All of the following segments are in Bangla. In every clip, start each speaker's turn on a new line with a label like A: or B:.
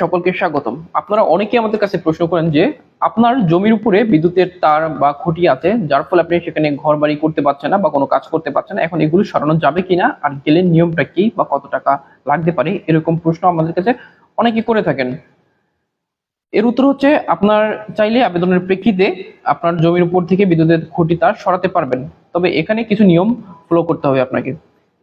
A: সকলকে স্বাগতম। আপনারা অনেকেই আমাদের কাছে প্রশ্ন করেন যে, আপনার জমির উপরে বিদ্যুতের তার বা খুঁটি আছে, যার ফলে আপনি সেখানে ঘর বাড়ি করতে পারছেন না বা কোনো কাজ করতে পারছেন না, এখন এগুলো সরানো যাবে কিনা, আর গেলে নিয়মটা কি বা কত টাকা লাগতে পারে, এরকম প্রশ্ন আমাদের কাছে অনেকে করে থাকেন। এর উত্তর হচ্ছে, আপনার চাইলে আবেদনের প্রেক্ষিতে আপনার জমির উপর থেকে বিদ্যুতের খুঁটি তার সরাতে পারবেন। তবে এখানে কিছু নিয়ম ফলো করতে হবে আপনাকে।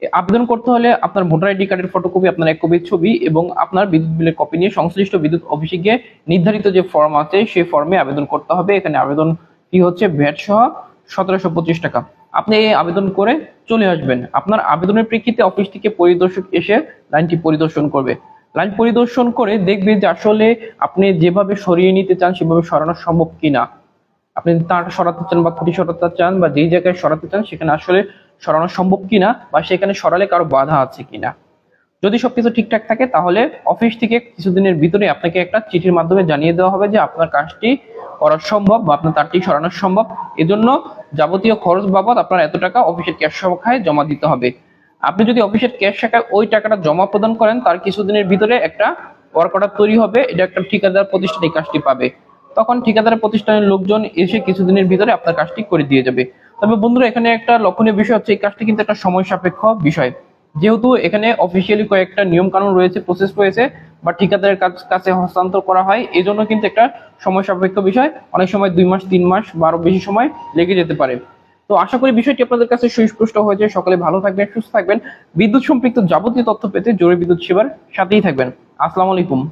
A: আবেদন করতে হলে আপনার ভোটার আইডি কার্ডের ফটোকপি আপনার এক কপির ছবি এবং আপনার বিদ্যুৎ বিলের কপি নিয়ে সংশ্লিষ্ট বিদ্যুৎ অফিসে গিয়ে নির্ধারিত যে ফর্ম আছে, সেই ফর্মে আবেদন করতে হবে। এখানে আবেদন ফি হচ্ছে ভ্যাট সহ সতেরোশো পঁচিশ টাকা। আপনি এই আবেদন করে চলে আসবেন। আপনার আবেদনের প্রেক্ষিতে অফিস থেকে পরিদর্শক এসে লাইনটি পরিদর্শন করবে। লাইন পরিদর্শন করে দেখবে যে আসলে আপনি যেভাবে সরিয়ে নিতে চান, সেভাবে সরানো সম্ভব কিনা। আপনি তার সরাতে চান বা খুঁটি সরাতে চান বা যেই জায়গায় সরাতে চান, সেখানে আসলে সরানো সম্ভব কিনা বা সেখানে সরালে কারও বাধা আছে কিনা? যদি সবকিছু ঠিকঠাক থাকে, তাহলে অফিস থেকে কিছুদিনের ভিতরে আপনাকে একটা চিঠির মাধ্যমে জানিয়ে দেওয়া হবে যে আপনার কাজটি করা সম্ভব বা আপনার তারটি সরানো সম্ভব। এজন্য যাবতীয় খরচ বাবদ আপনার এত টাকা অফিসের ক্যাশ শাখায় জমা দিতে হবে। আপনি যদি অফিসের ক্যাশ শাখায় ওই টাকাটা জমা প্রদান করেন, তার কিছুদিনের ভিতরে একটা ওয়ার্ক তৈরি হবে। এটা একটা ঠিকাদার প্রতিষ্ঠান এই কাজটি পাবে। তখন ঠিকাদার প্রতিষ্ঠানের লোকজন এসে কিছুদিনের ভিতরে আপনার কাজটি করে দিয়ে যাবে। তবে বন্ধুরা, এখানে একটা লক্ষণীয় বিষয় হচ্ছে, এই কাজটি কিন্তু একটা সময় সাপেক্ষ বিষয়। যেহেতু এখানে অফিসিয়ালি কয়েকটা নিয়ম কানুন রয়েছে প্রসেস রয়েছে, বা ঠিকাদারের কাছ- হস্তান্তর করা হয় এই জন্য কিন্তু একটা সময় সাপেক্ষ বিষয়। অনেক সময় দুই মাস, তিন মাস, বা আরও বেশি সময় লেগে যেতে পারে। তো আশা করি বিষয়টি আপনাদের কাছে সুস্পষ্ট হয়েছে। সকলে ভালো থাকবেন, সুস্থ থাকবেন। বিদ্যুৎ সম্পৃক্ত যাবতীয় তথ্য পেতে জরুরি বিদ্যুৎ সেবার সাথেই থাকবেন। আসসালামু আলাইকুম।